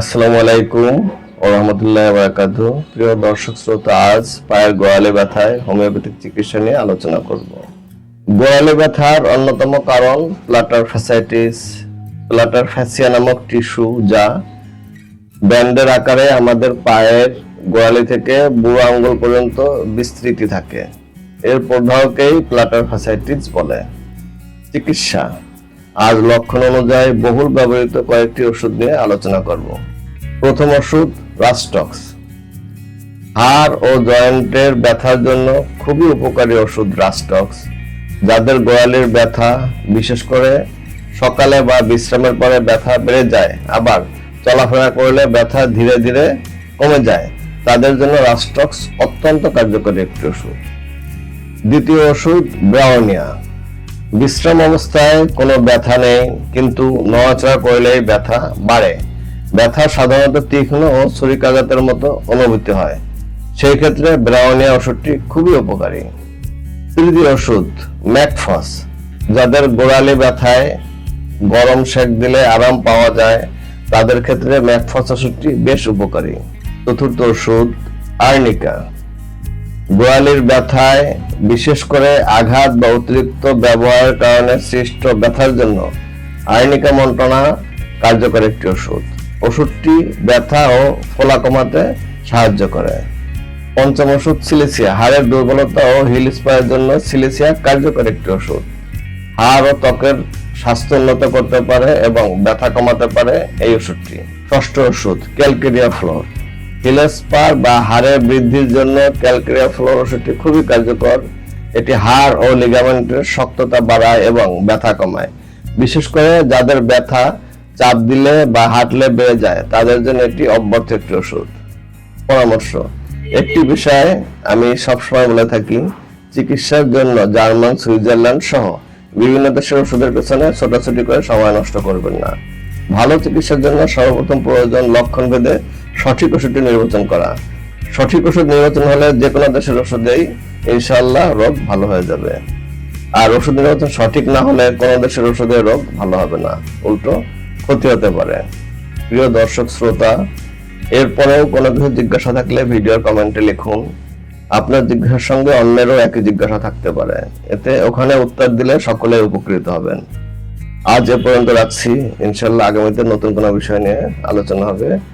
আসসালামু আলাইকুম রহমতুল্লাহ বারাকাত প্রিয় দর্শক শ্রোতা, আজ পায়ের গোয়ালে ব্যথায় হোমিওপ্যাথিক চিকিৎসা নিয়ে আলোচনা করব। গোয়ালে ব্যথার অন্যতম কারণ প্লাটার ফ্যাসাইটিস, প্লাটার ফ্যাসিয়া নামক টিস্যু যা ব্যান্ডের আকারে আমাদের পায়ের গোয়ালি থেকে বুড়ো আঙ্গুল পর্যন্ত বিস্তৃতি থাকে। এর প্রবাহকেই প্লাটার ফ্যাসাইটিস বলে। চিকিৎসা আজ লক্ষণ অনুযায়ী বহুল ব্যবহৃত কয়েকটি ওষুধ নিয়ে আলোচনা করব। প্রথম ওষুধ রাস্টক্স। হাড় ও জয়েন্টের ব্যথার জন্য খুবই উপকারী ওষুধ রাস্টক্স। যাদের গোয়ালির ব্যথা, বিশেষ করে সকালে বা বিশ্রামের পরে ব্যথা বেড়ে যায়, আবার চলাফেরা করলে ব্যথা ধীরে ধীরে কমে যায়, তাদের জন্য রাস্টক্স অত্যন্ত কার্যকরী একটি ওষুধ। দ্বিতীয় ওষুধ ব্রাউনিয়া। বিশ্রাম অবস্থায় কোনো ব্যথা নেই, কিন্তু নড়াচড়া করলেই ব্যথা বাড়ে। ব্যথা সাধারণত তীক্ষ্ণ ও ছুরিকাঘাতের মতো অনুভূতি হয়। সেই ক্ষেত্রে ব্রাউনিয়া ওষুধটি খুবই উপকারী। তৃতীয় ওষুধ, ম্যাকফস, যাদের গোড়ালি ব্যথায় গরম সেক দিলে আরাম পাওয়া যায়, তাদের ক্ষেত্রে ম্যাকফস ওষুধটি বেশ উপকারী। চতুর্থ ওষুধ, আর্নিকা। গোয়ালির ব্যথায়, বিশেষ করে আঘাত বা অতিরিক্ত ব্যবহারের কারণে সৃষ্ট ব্যথার জন্য আর্নিকা মন্ত্রণা কার্যকর একটি ওষুধ। ওষুধটি ব্যথা ও ফোলা কমাতে সাহায্য করে। পঞ্চম ওষুধ সিলিসিয়া। হাড়ের দুর্বলতা ও হিল স্পায়ের জন্য সিলিসিয়া কার্যকর একটি ওষুধ। হাড় ও ত্বকের স্বাস্থ্য উন্নত করতে পারে এবং ব্যথা কমাতে পারে এই ওষুধটি। ষষ্ঠ ওষুধ, ক্যালকেরিয়া ফ্লোর। হিলেস্পার বা হাড়ের বৃদ্ধির জন্য ক্যালকেরিয়া ফ্লোর ওষুধটি খুবই কার্যকর। এটি হাড় ও লিগামেন্টের শক্ততা বাড়ায় এবং ব্যথা কমায়। বিশেষ করে যাদের ব্যথা চাপ দিলে বা হাঁটলে বেড়ে যায়, তাদের জন্য এটি অব্যর্থ একটি ওষুধ। পরামর্শ, একটি বিষয়ে আমি সবসময় বলে থাকি, চিকিৎসার জন্য জার্মান, সুইজারল্যান্ড সহ বিভিন্ন দেশের ওষুধের পেছনে ছোটাছুটি করে সময় নষ্ট করবেন না। ভালো চিকিৎসার জন্য সর্বপ্রথম প্রয়োজন লক্ষণ ভেদে সঠিক ওষুধটি নির্বাচন করা। সঠিক ওষুধ নির্বাচন হলে যে কোনো দেশের ওষুধেই ইনশাআল্লাহ রোগ ভালো হয়ে যাবে। আর ওষুধ নির্বাচন সঠিক না হলে কোনো দেশের ওষুধের রোগ ভালো হবে না। উল্টো ক্ষতি হতে পারে। প্রিয় দর্শক, শ্রোতা, এরপরেও কোনো কিছু জিজ্ঞাসা থাকলে ভিডিওর কমেন্টে লিখুন। আপনার জিজ্ঞাসার সঙ্গে অন্যেরও একই জিজ্ঞাসা থাকতে পারে। এতে ওখানে উত্তর দিলে সকলে উপকৃত হবেন। আজ এ পর্যন্ত রাখছি। ইনশাল্লাহ আগামীতে নতুন কোনো বিষয় নিয়ে আলোচনা হবে।